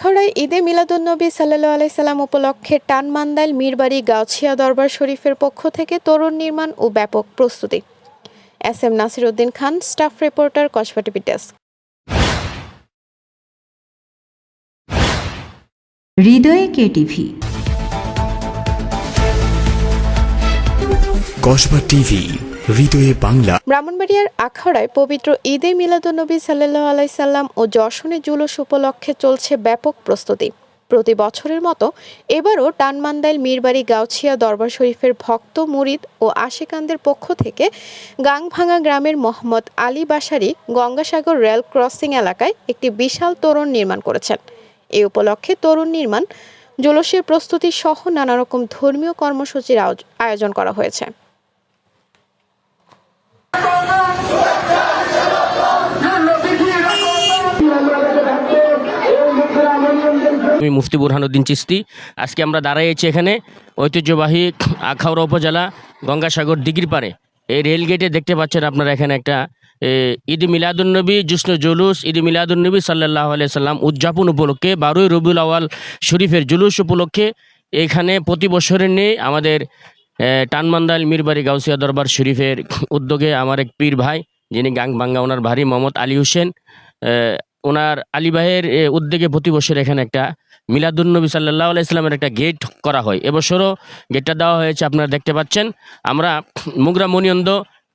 আখাউড়ায় ঈদে মিলাদুন্নবী সাল্লাহ আলাইসাল্লাম উপলক্ষে টানমান্দাইল মীরবাড়ি গাউছিয়া দরবার শরীফের পক্ষ থেকে তরুণ নির্মাণ ও ব্যাপক প্রস্তুতি। S M Nasir Uddin Khan staff reporter Kasba TV desk. হৃদয়ে কেটিভি কসবা টিভি। ব্রাহ্মণবাড়িয়ার আখাউড়ায় পবিত্র ঈদে মিলাদুন্নবী সাল্লাহ আলাইসাল্লাম ও যশনে জুলুস উপলক্ষে চলছে ব্যাপক প্রস্তুতি। প্রতি বছরের মতো এবারও টানমান্দাইল, মীরবাড়ি, গাউছিয়া দরবার শরীফের ভক্ত, মুরিদ ও আশিকানদের পক্ষ থেকে গাংভাঙা গ্রামের মোহাম্মদ আলী বাসারি গঙ্গাসাগর রেল ক্রসিং এলাকায় একটি বিশাল তোরণ নির্মাণ করেছেন। এই উপলক্ষে তরুণ নির্মাণ, জুলুসের প্রস্তুতি সহ নানা রকম ধর্মীয় কর্মসূচির আয়োজ- আয়োজন করা হয়েছে। আমি মুফতি বুরহানুদ্দিন চিস্তি আজকে আমরা দাঁড়াইছি এখানে ঐতিহ্যবাহী আখাউড়া উপজেলা গঙ্গাসাগর দিঘির পারে এই রেল গেটে দেখতে পাচ্ছেন আপনারা এখানে একটা ঈদ মিলাদুন্নবী জুসন জুলুস, ঈদ মিলাদুন্নবী সাল্লাহ আলিয়া সাল্লাম উদযাপন উপলক্ষে বারোই রবিউল আওয়াল শরীফের জুলুস উপলক্ষে এখানে প্রতি বছরের নেই আমাদের টানমান্দাল মিরবাড়ি গাউসিয়া দরবার শরীফের উদ্যোগে আমার এক পীর ভাই, যিনি গাং বাঙ্গা ওনার ভারী মোহাম্মদ আলী হোসেন ওনার আলী ভাইয়ের এ, উদ্যোগে প্রতি বছর এখানে একটা মিলাদুন্নবী সাল্লাহ ইসলামের একটা গেট করা হয়। এবছরও গেটটা দেওয়া হয়েছে আপনারা দেখতে পাচ্ছেন। আমরা মুগরা মনিয়ন্দ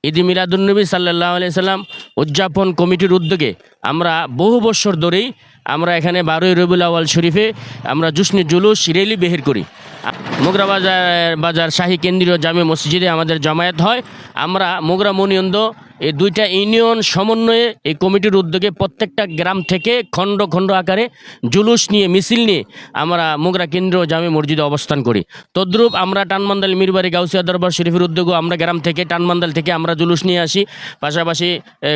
ঈদ মিলাদুন্নবী সাল্লাহ সাল্লাম উদযাপন কমিটির উদ্যোগে আমরা বহু বছর ধরেই আমরা এখানে বারোই রবিউল আওয়াল শরীফে আমরা জুসনি জুলুস রেলি বের করি। মোগরা বাজার বাজার শাহী কেন্দ্রীয় জামে মসজিদে আমাদের জমায়েত হয়। আমরা মোগরা মনিয়ন্দ এই দুইটা ইউনিয়ন সমন্বয়ে এই কমিটির উদ্যোগে প্রত্যেকটা গ্রাম থেকে খণ্ড খণ্ড আকারে জুলুস নিয়ে, মিছিল নিয়ে আমরা মোগরা কেন্দ্র জামে মসজিদে অবস্থান করি। তদ্রূপ আমরা টানমান্দাল মিরবাড়ি, গাউসিয়া দরবার শরীফের উদ্যোগও আমরা গ্রাম থেকে টানমান্দাল থেকে আমরা জুলুস নিয়ে আসি। পাশাপাশি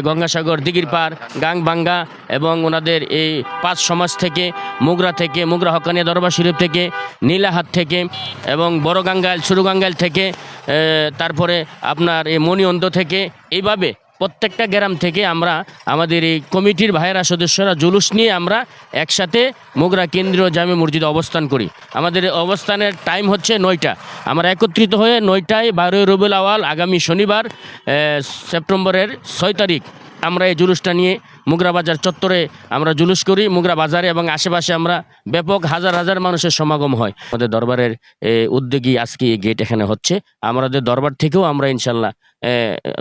গঙ্গাসাগর, দিঘির পার গাংবাঙ্গা এবং ওনাদের এই পাঁচ সমাজ থেকে, মুগরা থেকে, মুগরা হকানিয়া দরবার শরীফ থেকে, নীলাহাট থেকে এবং বড় গাঙ্গাইল ছোটো গাঙ্গাইল থেকে তারপরে আপনার এই মণিঅন্ত থেকে। এইভাবে প্রত্যেকটা গ্রাম থেকে আমরা, আমাদের এই কমিটির ভাইয়েরা, সদস্যরা জুলুস নিয়ে আমরা একসাথে মোগরা কেন্দ্রীয় জামে মসজিদে অবস্থান করি। আমাদের অবস্থানের টাইম হচ্ছে নয়টা। আমরা একত্রিত হয়ে নয়টায় বারোই রবিউল আওয়াল আগামী শনিবার সেপ্টেম্বরের ছয় তারিখ আমরা এই জুলুসটা নিয়ে মুগরা বাজার চত্বরে আমরা জুলুস করি মুগরা বাজারে এবং আশেপাশে আমরা ব্যাপক হাজার হাজার মানুষের সমাগম হয়। আমাদের দরবারের উদ্যোগী আজকে এই গেট এখানে হচ্ছে। আমাদের দরবার থেকেও আমরা ইনশাল্লাহ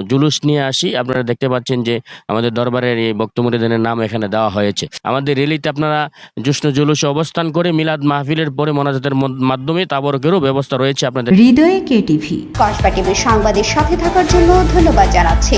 জুলুস নিয়ে আসি। আপনারা দেখতে পাচ্ছেন যে আমাদের দরবারের এই বক্তমুরিদানের নাম এখানে দেওয়া হয়েছে। আমাদের রেলিতে আপনারা জুষ্ণ জুলুসে অবস্থান করে মিলাদ মাহফিলের পরে মোনাজাতের মাধ্যমে তাবরকেরও ব্যবস্থা রয়েছে আপনাদের। হৃদয়ে কসবা টিভির সংবাদের সাথে থাকার জন্য ধন্যবাদ জানাচ্ছি।